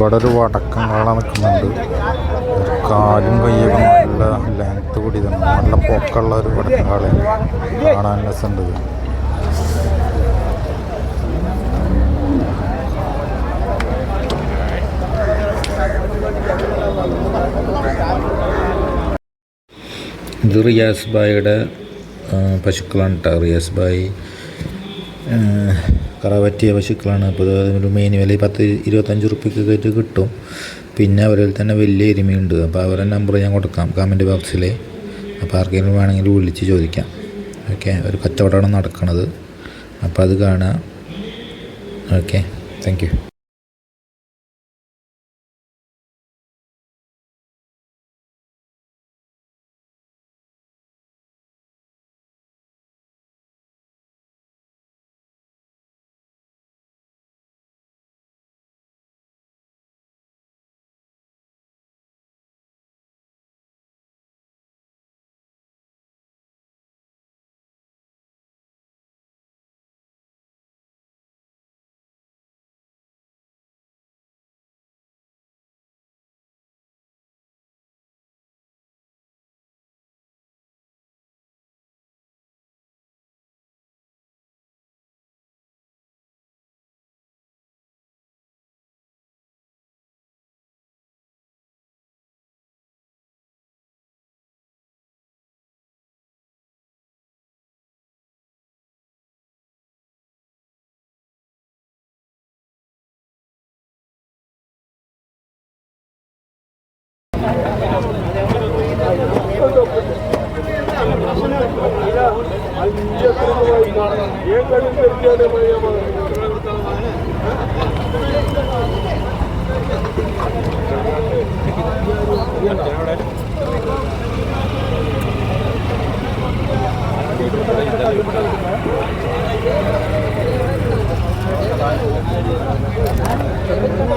ഇവിടെ ഒരു വടക്കം കാള നിൽക്കുന്നുണ്ട്. കാലും കയ്യൊക്കെ നല്ല ലെങ്ത് തന്നെ നല്ല പൊക്കമുള്ള ഒരു വടക്കം കാളയാണ് കാണാൻ രസമുണ്ട് ഇത്. റിയാസ് ബായിയുടെ പശുക്കളാണ് കേട്ടോ റിയാസ് ബായി കറ പറ്റിയ പശുക്കളാണ്. അപ്പോൾ മെയിൻ വില പത്ത് ഇരുപത്തഞ്ച് റുപ്യക്കൊക്കെ ആയിട്ട് കിട്ടും. പിന്നെ അവരിൽ തന്നെ വലിയ എരുമയുണ്ട്. അപ്പോൾ അവരുടെ നമ്പർ ഞാൻ കൊടുക്കാം കമന്റ് ബോക്സിൽ അപ്പോൾ ആർക്കെങ്കിലും വേണമെങ്കിൽ വിളിച്ച് ചോദിക്കാം. ഓക്കെ ഒരു കച്ചവടമാണ് നടക്കുന്നത് അപ്പോൾ അത് കാണാം ഓക്കെ താങ്ക് യു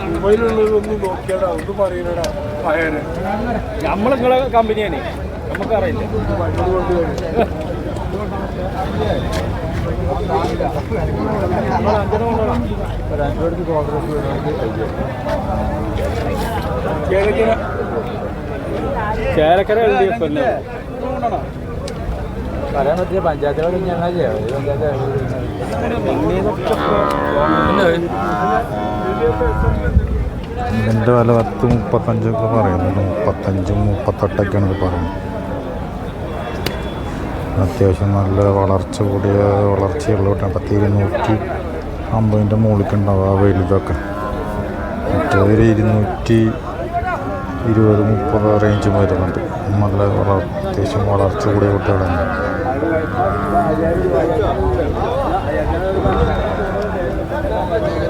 കയറി മൊബൈലുള്ളതൊന്നും നോക്കിയാടാ ഒന്നും പറയണടാ പയന് നമ്മൾ നിങ്ങളെ കമ്പനിയാണ്. നമുക്കറിയില്ല. ചേലക്കര എൽ ഡി എഫ് അല്ലേ? പറയാൻ പറ്റിയ പഞ്ചായത്തുകൾ ഞങ്ങൾ ഇതിന്റെ വില പത്ത് മുപ്പത്തഞ്ചൊക്കെ പറയുന്നുണ്ട് മുപ്പത്തഞ്ചും മുപ്പത്തെട്ടൊക്കെയാണ് പറയുന്നത്. അത്യാവശ്യം നല്ല വളർച്ച കൂടിയ വളർച്ചയുള്ള പത്ത് ഇരുന്നൂറ്റി അമ്പതിന്റെ മുകളിലേക്കുണ്ടാവും ആ വലുതൊക്കെ. മറ്റേതൊരു ഇരുന്നൂറ്റി ഇരുപത് മുപ്പത് റേഞ്ച് വരുന്നുണ്ട്. നല്ല വളർ അത്യാവശ്യം വളർച്ച കൂടിയ കുട്ടികളാണ്. ഇത്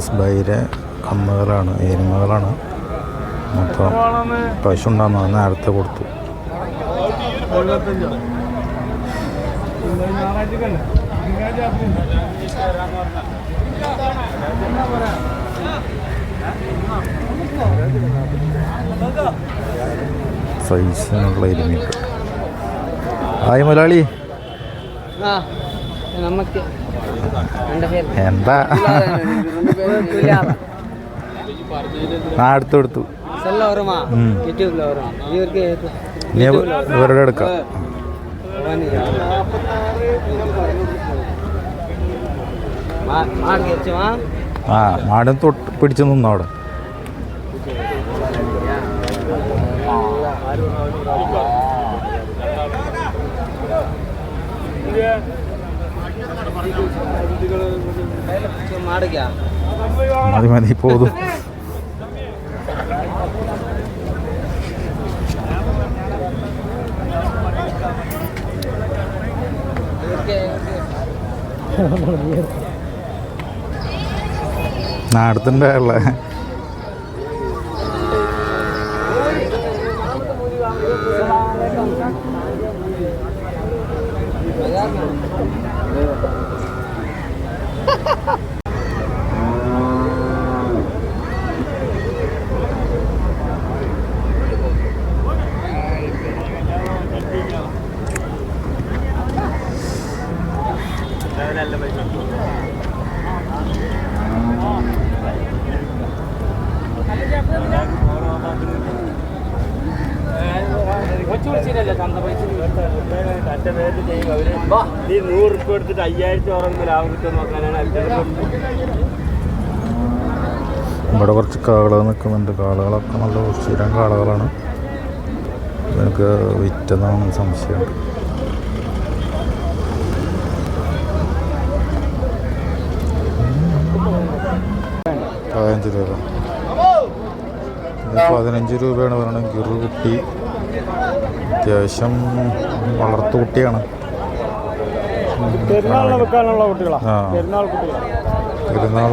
റിയാസ് ബൈയിലെ കന്നുകളാണ് എരുമകളാണ് മൊത്തം പശു ഉണ്ടാകുന്ന നേരത്തെ കൊടുത്തു. സൈസിനുള്ള എരുമയുണ്ട്. ഹായ് മുതലാളി നമുക്ക് എന്താ? അടുത്തു കൊടുത്തു ഇവരുടെ എടുക്കാം. ആ. മാടും തൊട്ട് പിടിച്ചു നിന്നു Yeah. മതി മതി പോകും നാടത്തിന്റെ ഉള്ള ഇവിടെ കുറച്ച് കാളകൾ നിൽക്കുന്നുണ്ട്. കാളകളൊക്കെ നല്ല സ്ഥിരം കാളകളാണ്. എനിക്ക് വിറ്റെന്നാണ് സംശയമുണ്ട് പതിനഞ്ച് രൂപ. പതിനഞ്ച് രൂപയാണ് പറയണത് ഗിറു കുട്ടി അത്യാവശ്യം വളർത്തു കുട്ടിയാണ്. പെരുന്നാളിന് വെക്കാനുള്ള കുട്ടികളാ. പെരുന്നാൾ കുട്ടികളാ. പെരുന്നാൾ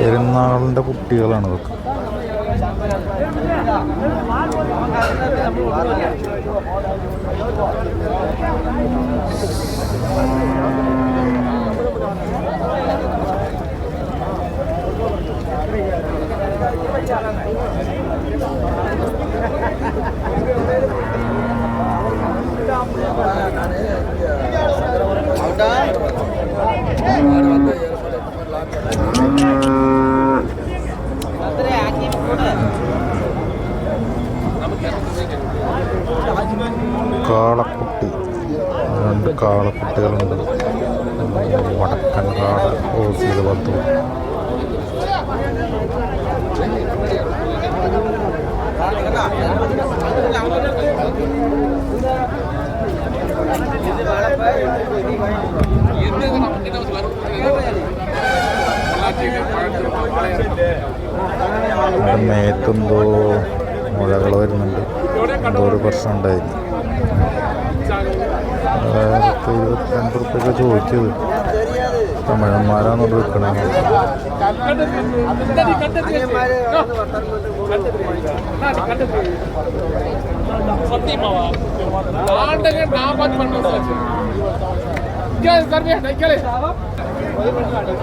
പെരുന്നാളിന്റെ കുട്ടികളാണ് ഇതൊക്കെ. കാളക്കുട്ടി. രണ്ട് കാളക്കുട്ടികളുണ്ട്. വടക്കൻ കാള ഓസ് ചെയ്ത് Thank അവിടെ മേത്തെന്തോ മുഴകൾ വരുന്നുണ്ട്. എന്തോ ഒരു പ്രശ്നം ഉണ്ടായിരുന്നു. പത്ത് ഇരുപത്തിരണ്ട് റുപ്യൊക്കെ ചോദിച്ചത്. തമിഴന്മാരാണ് വിൽക്കണേ.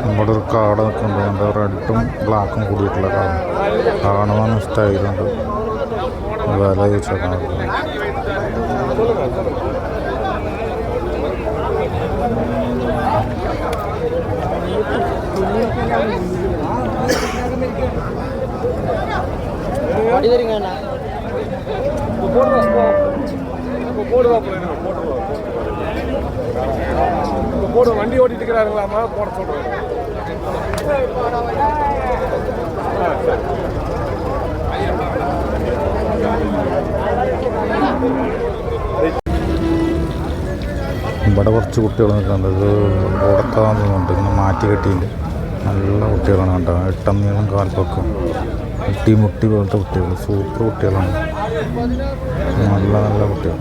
നമ്മുടെ ഒരു കാട് നിൽക്കുന്നുണ്ട്. എന്താ റെഡും ബ്ലാക്കും കൂടിയിട്ടുള്ള കാരണം കാണുവാൻ ഇഷ്ടമായിട്ടുണ്ട് വില ചോദിച്ചാൽ കാണും. வண்டி போடு வண்டி ஓட்டிட்டு இருக்கிறாருங்களாமா? போட சொல்றேன் ഇവിടെ കുറച്ച് കുട്ടികൾ നിൽക്കുന്നത് ഇത് ഉടക്കാൻ ഇങ്ങനെ മാറ്റി കെട്ടിയിട്ട് നല്ല കുട്ടികളാണ് കേട്ടോ. എട്ടം നീളം കാൽപ്പൊക്കം മുട്ടി മുട്ടി പോലത്തെ കുട്ടികൾ സൂപ്പർ കുട്ടികളാണ്. നല്ല നല്ല കുട്ടികൾ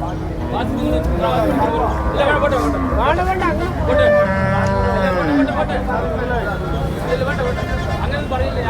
അങ്ങനെ പറയില്ല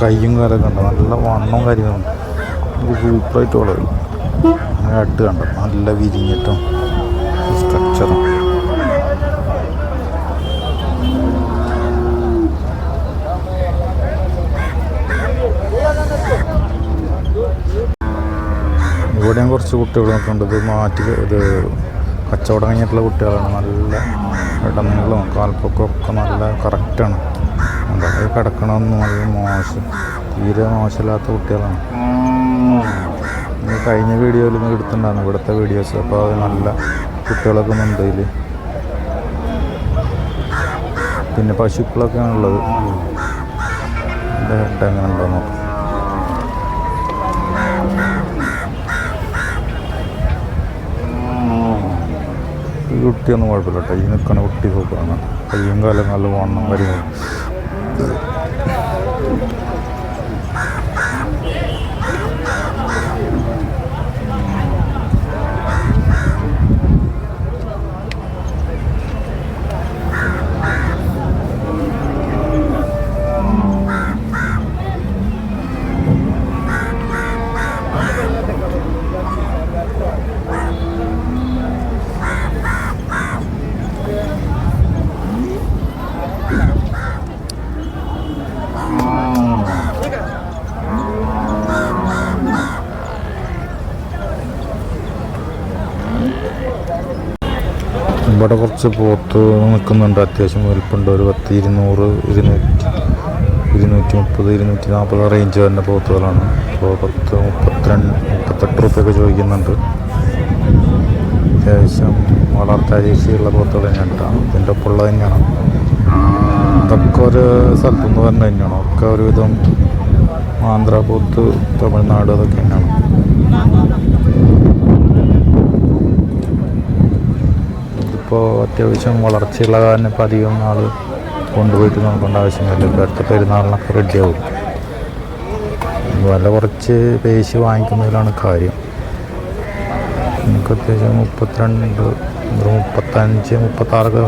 കയ്യും കാലൊക്കെ ഉണ്ട്. നല്ല വണ്ണവും കാര്യങ്ങളും. സൂപ്പറായിട്ട് വളരും. അങ്ങനെ അട്ട് കണ്ട? നല്ല വിരിഞ്ഞിട്ടും സ്ട്രക്ചറും ഇവിടെയും കുറച്ച് കുട്ടികൾ നിൽക്കുന്നുണ്ട് ഇത് മാറ്റി ഇത് കച്ചവടം കഴിഞ്ഞിട്ടുള്ള കുട്ടികളാണ്. നല്ല ഇടനീളവും കാൽപ്പൊക്കവും ഒക്കെ നല്ല കറക്റ്റാണ് എന്താ ഇത് കിടക്കണമെന്ന് നല്ല മോശം. തീരെ മോശമില്ലാത്ത കുട്ടികളാണ്. കഴിഞ്ഞ വീഡിയോയിൽ നിന്ന് എടുത്തിട്ടുണ്ടായിരുന്നു ഇവിടുത്തെ വീഡിയോസ്. അപ്പോൾ അത് നല്ല കുട്ടികളൊക്കെ ഉണ്ട് ഇതിൽ പിന്നെ പശുക്കളൊക്കെയാണ് ഉള്ളത്. ഹെഡ് എങ്ങനെ ഉണ്ടോ നോക്കാം. കുട്ടിയൊന്നും കുഴപ്പമില്ല ഈ നിൽക്കണ കുട്ടി സൂപ്പറാണ്. കയ്യും കാലം നല്ല വണ്ണം കാര്യങ്ങളും ഇവിടെ കുറച്ച് പോത്ത് നിൽക്കുന്നുണ്ട്. അത്യാവശ്യം വലിപ്പുണ്ട്. ഒരു പത്ത് ഇരുന്നൂറ് ഇരുന്നൂറ്റി ഇരുന്നൂറ്റി മുപ്പത് ഇരുന്നൂറ്റി നാൽപ്പത് റേഞ്ച് വരുന്ന പോത്തുകളാണ്. അപ്പോൾ പത്ത് മുപ്പത്തിരണ്ട് മുപ്പത്തെട്ട് റുപ്യൊക്കെ ചോദിക്കുന്നുണ്ട്. അത്യാവശ്യം വളർത്താ ചേച്ചിയുള്ള പോത്തുകൾ തന്നെയാണ് കേട്ടോ. ഇതിന്റെ ഒപ്പമുള്ളത് തന്നെയാണ്. ഇതൊക്കെ ഒരു സ്ഥലത്തു നിന്ന് തന്നെ തന്നെയാണ്. ഒക്കെ ഒരുവിധം ആന്ധ്രാപോത്ത് തമിഴ്നാട് അതൊക്കെ തന്നെയാണ്. ഇതിപ്പോൾ അത്യാവശ്യം വളർച്ചയുള്ള കാരണം ഇപ്പോൾ അധികം നാൾ കൊണ്ടുപോയിട്ട് നോക്കേണ്ട ആവശ്യമില്ല ഇപ്പോൾ അടുത്ത പെരുന്നാളിനൊക്കെ റെഡിയാവും വില കുറച്ച് പേശി വാങ്ങിക്കുന്നതിലാണ് കാര്യം. നമുക്ക് അത്യാവശ്യം മുപ്പത്തിരണ്ട് മുപ്പത്തഞ്ച് മുപ്പത്താറൊക്കെ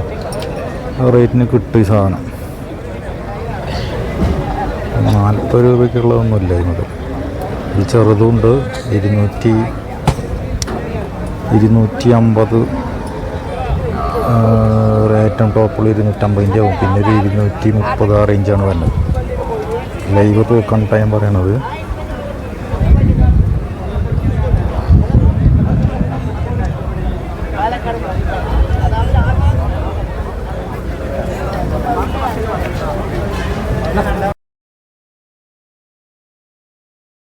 റേറ്റിന് കിട്ടും ഈ സാധനം. നാൽപ്പത് രൂപയ്ക്കുള്ളതൊന്നുമില്ല ഇതിനത് ഇത് ചെറുതുണ്ട്. ഇരുന്നൂറ്റി ഇരുന്നൂറ്റി അമ്പത് ഏറ്റവും ടോപ്പുള്ള ഇരുന്നൂറ്റമ്പതിന്റെ ആവും. പിന്നെ ഒരു ഇരുന്നൂറ്റി മുപ്പത് ആ റേഞ്ചാണ് വരുന്നത്. ലൈവ് തൂക്കാൻ ടൈം പറയണത്.